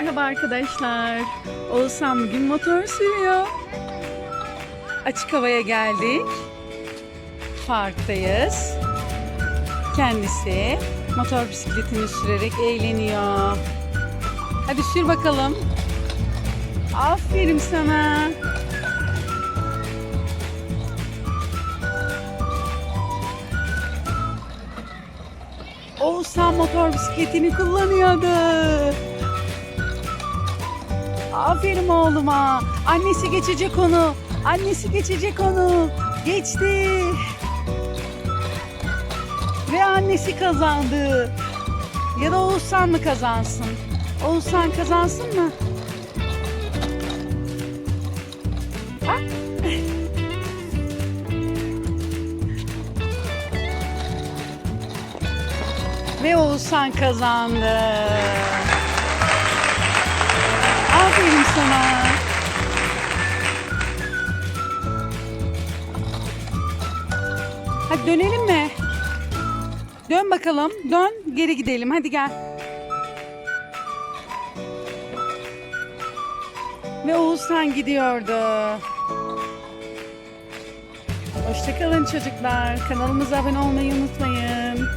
Merhaba arkadaşlar. Oğuzhan bugün motor sürüyor. Açık havaya geldik. Parktayız. Kendisi motor bisikletini sürerek eğleniyor. Hadi sür bakalım. Aferin sana. Oğuzhan motor bisikletini kullanıyordu. Aferin oğluma. Annesi geçecek onu. Annesi geçecek onu. Geçti. Ve annesi kazandı. Ya da Oğuzhan mı kazansın? Oğuzhan kazansın mı? Ve Oğuzhan kazandı. Sana. Hadi dönelim mi? Dön bakalım. Dön. Geri gidelim. Hadi gel. Ve Oğuzhan gidiyordu. Hoşçakalın çocuklar. Kanalımıza abone olmayı unutmayın.